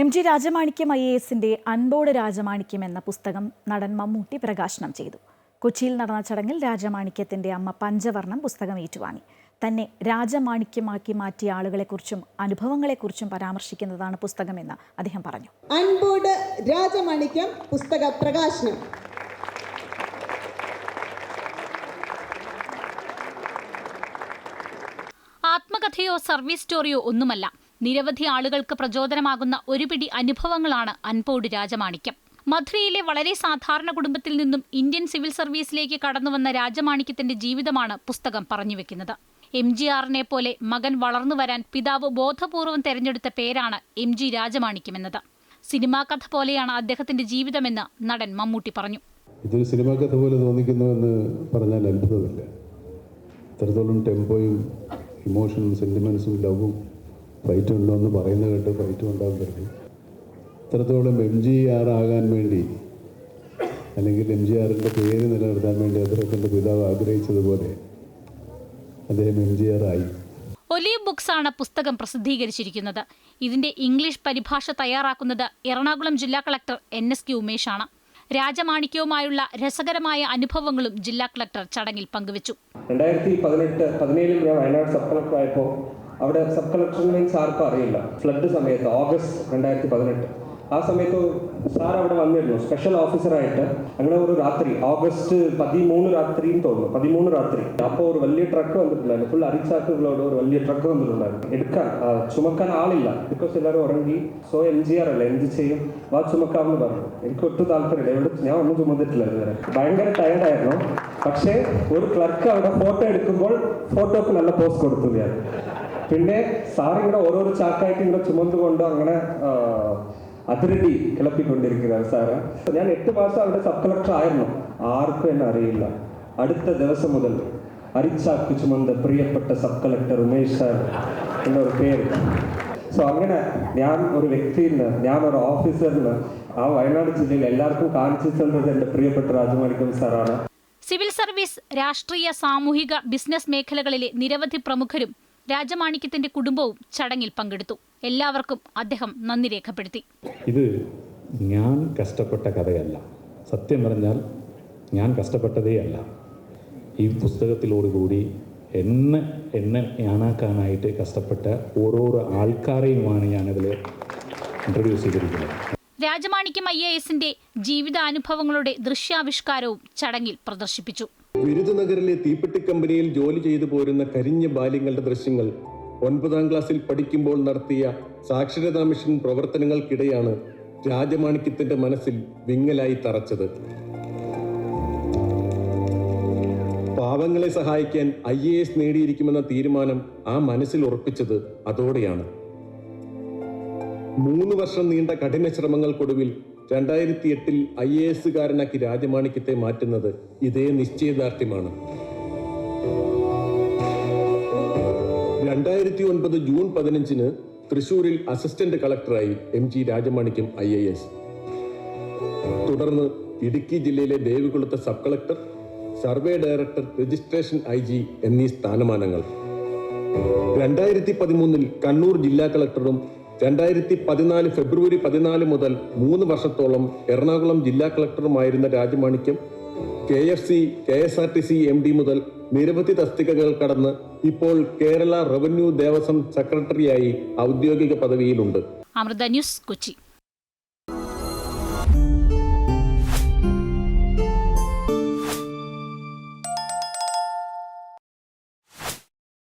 M G Rajamanickam I A എസിന്റെ അൻപോട് രാജമാണിക്യം എന്ന പുസ്തകം നടൻ മമ്മൂട്ടി പ്രകാശനം ചെയ്തു. കൊച്ചിയിൽ നടന്ന ചടങ്ങിൽ രാജമാണിക്യത്തിന്റെ അമ്മ പഞ്ചവർണം പുസ്തകം ഏറ്റുവാങ്ങി. തന്നെ രാജമാണിക്യമാക്കി മാറ്റിയ ആളുകളെക്കുറിച്ചും അനുഭവങ്ങളെക്കുറിച്ചും പരാമർശിക്കുന്നതാണ് പുസ്തകമെന്ന് അദ്ദേഹം പറഞ്ഞു. അൻപോട് രാജമാണിക്യം പുസ്തക പ്രകാശനം. ആത്മകഥയോ സർവീസ് സ്റ്റോറിയോ ഒന്നുമല്ല. നിരവധി ആളുകൾക്ക് പ്രചോദനമാകുന്ന ഒരു പിടി അനുഭവങ്ങളാണ് അൻപോട് രാജമാണിക്യം. മധുരയിലെ വളരെ സാധാരണ കുടുംബത്തിൽ നിന്നും ഇന്ത്യൻ സിവിൽ സർവീസിലേക്ക് കടന്നുവന്ന രാജമാണിക്യത്തിന്റെ ജീവിതമാണ് പുസ്തകം പറഞ്ഞുവെക്കുന്നത്. എം ജി ആറിനെ പോലെ മകൻ വളർന്നു വരാൻ പിതാവ് ബോധപൂർവം തെരഞ്ഞെടുത്ത പേരാണ് എം ജി രാജമാണിക്യം എന്നത്. സിനിമാ കഥ പോലെയാണ് അദ്ദേഹത്തിന്റെ ജീവിതമെന്ന് നടൻ മമ്മൂട്ടി പറഞ്ഞു. ഇതൊരു സിനിമാ കഥ പോലെ തോന്നിക്കുന്നുവെന്ന് പറഞ്ഞാൽ അത്ഭുതമില്ല? ഇത്രത്തോളം ടെമ്പോയും ഇമോഷനും സെന്റിമെന്റ്സും ലവും ഫൈറ്റും ഉണ്ടോ എന്ന് പറയുന്ന കേട്ട് ഫൈറ്റ് ഉണ്ടാകും കരുതി. ഇത്രത്തോളം എം ജി ആർ ആകാൻ വേണ്ടി അല്ലെങ്കിൽ എം ജി ആറിന്റെ പേര് നിലനിർത്താൻ വേണ്ടി അദ്ദേഹത്തിന്റെ പിതാവ് ആഗ്രഹിച്ചതുപോലെ അദ്ദേഹം എം ജി ആർ ആയി. ഒലീവ് ബുക്സ് ആണ് പുസ്തകം പ്രസിദ്ധീകരിച്ചിരിക്കുന്നത്. ഇതിന്റെ ഇംഗ്ലീഷ് പരിഭാഷ തയ്യാറാക്കുന്നത് എറണാകുളം ജില്ലാ കളക്ടർ എൻ എസ് കെ ഉമേഷാണ്. രാജമാണിക്യവുമായുള്ള രസകരമായ അനുഭവങ്ങളും ജില്ലാ കളക്ടർ ചടങ്ങിൽ പങ്കുവച്ചു. രണ്ടായിരത്തി പതിനെട്ട് പതിനേഴിൽ ഞാൻ വയനാട് സബ് കളക്ടർ ആയപ്പോൾ അവിടെ സബ് കളക്ടർ മീൻസ് അറിയില്ല. ഫ്ലഡ് സമയത്ത് ഓഗസ്റ്റ് രണ്ടായിരത്തി പതിനെട്ട് ആ സമയത്ത് സാർ അവിടെ വന്നിരുന്നു സ്പെഷ്യൽ ഓഫീസറായിട്ട് അങ്ങനെ ഒരു രാത്രി ഓഗസ്റ്റ് പതിമൂന്ന് രാത്രിയും തോന്നുന്നു പതിമൂന്ന് രാത്രി അപ്പോൾ ഒരു വലിയ ട്രക്ക് വന്നിട്ടുണ്ടായിരുന്നു ഫുൾ അരിച്ചാക്കുകളോട് ഒരു വലിയ ട്രക്ക് വന്നിട്ടുണ്ടായിരുന്നു എടുക്കാൻ ആ, ചുമക്കാൻ ആളില്ല ബിക്കോസ് എല്ലാവരും ഉറങ്ങി സോ എം ജി ആർ അല്ല എന്ത് ചെയ്യും വാ ചുമക്കാമെന്ന് പറഞ്ഞു എനിക്ക് ഒട്ടും താല്പര്യമില്ല എവിടെ ഞാൻ ഒന്നും ചുമന്നിട്ടില്ല ഇതുവരെ ഭയങ്കര ടയർഡായിരുന്നു പക്ഷേ ഒരു ക്ലർക്ക് അവിടെ ഫോട്ടോ എടുക്കുമ്പോൾ ഫോട്ടോക്ക് നല്ല പോസ്റ്റ് കൊടുത്തു ഞാൻ പിന്നെ സാർ ഇങ്ങനെ ഓരോരോ ചാക്കായിട്ട് ഇങ്ങനെ ചുമന്നുകൊണ്ട് അങ്ങനെ അതിരടി കിളപ്പിക്കൊണ്ടിരിക്കുകയാണ് സാറ്. ഞാൻ എട്ട് മാസം അവിടെ സബ് കളക്ടർ ആയിരുന്നു. ആർക്കും എന്നെ അറിയില്ല. അടുത്ത ദിവസം മുതൽ അരിച്ചാക്ക് ചുമந்த പ്രിയപ്പെട്ട സബ് കളക്ടർ ഉമേഷ് സാർ എന്നൊരു പേര്. സോ അങ്ങനെ ഞാൻ ഒരു വ്യക്തിയിൽ നിന്ന് ഞാൻ ഒരു ഓഫീസറിന് ആ വയനാട് ജില്ലയിൽ എല്ലാവർക്കും കാണിച്ചു തന്നത് എന്റെ പ്രിയപ്പെട്ട രാജമാണിക്കം സാറാണ്. സിവിൽ സർവീസ് രാഷ്ട്രീയ സാമൂഹിക ബിസിനസ് മേഖലകളിലെ നിരവധി പ്രമുഖരും രാജമാണിക്യത്തിന്റെ കുടുംബവും ചടങ്ങിൽ പങ്കെടുത്തു. എല്ലാവർക്കും അദ്ദേഹം നന്ദി രേഖപ്പെടുത്തി. ഇത് ഞാൻ കഷ്ടപ്പെട്ട കഥയല്ല. സത്യം പറഞ്ഞാൽ ഞാൻ കഷ്ടപ്പെട്ടതേ അല്ല. ഈ പുസ്തകത്തിലോടുകൂടി എന്നെ എന്നെ ഞാനാക്കാനായിട്ട് കഷ്ടപ്പെട്ട ഓരോരോ ആൾക്കാരെയുമാണ് ഞാനതിൽ ഇൻട്രൊഡ്യൂസ് ചെയ്തിരിക്കുന്നത്. രാജമാണിക്യം ഐ എ എസിന്റെ ജീവിതാനുഭവങ്ങളുടെ ദൃശ്യാവിഷ്കാരവും ചടങ്ങിൽ പ്രദർശിപ്പിച്ചു. വിരുദനഗറിലെ തീപ്പെട്ടി കമ്പനിയിൽ ജോലി ചെയ്തു പോരുന്ന കരിഞ്ഞ ബാല്യങ്ങളുടെ ദൃശ്യങ്ങൾ ഒൻപതാം ക്ലാസ്സിൽ പഠിക്കുമ്പോൾ നടത്തിയ സാക്ഷരതാ മിഷൻ പ്രവർത്തനങ്ങൾക്കിടെയാണ് രാജമാണിക്യത്തിന്റെ മനസ്സിൽ വിങ്ങലായി തറച്ചത്. പാവങ്ങളെ സഹായിക്കാൻ ഐ എ എസ് നേടിയിരിക്കുമെന്ന തീരുമാനം ആ മനസ്സിൽ ഉറപ്പിച്ചത് അതോടെയാണ്. മൂന്ന് വർഷം നീണ്ട കഠിന ശ്രമങ്ങൾക്കൊടുവിൽ രണ്ടായിരത്തി എട്ടിൽ ഐ എ എസുകാരനാക്കി രാജമാണിക്യത്തെ മാറ്റുന്നത് ഇതേ നിശ്ചയദാർഢ്യമാണ്. രണ്ടായിരത്തി ഒൻപത് ജൂൺ പതിനഞ്ചിന് തൃശൂരിൽ assistant കളക്ടറായി M G Rajamanickam I A S. തുടർന്ന് ഇടുക്കി ജില്ലയിലെ ദേവികുളത്തെ sub collector survey director registration I G എന്നീ സ്ഥാനമാനങ്ങൾ. രണ്ടായിരത്തി പതിമൂന്നിൽ കണ്ണൂർ ജില്ലാ കളക്ടറും രണ്ടായിരത്തി പതിനാല് ഫെബ്രുവരി പതിനാല് മുതൽ മൂന്ന് വർഷത്തോളം എറണാകുളം ജില്ലാ കളക്ടറുമായിരുന്ന Rajamanickam K F C K S R T C M D മുതൽ നിരവധി തസ്തികകൾ കടന്ന് ഇപ്പോൾ കേരള റവന്യൂ ദേവസ്വം സെക്രട്ടറിയായി ഔദ്യോഗിക പദവിയിലുണ്ട്. അമൃത ന്യൂസ് കൊച്ചി.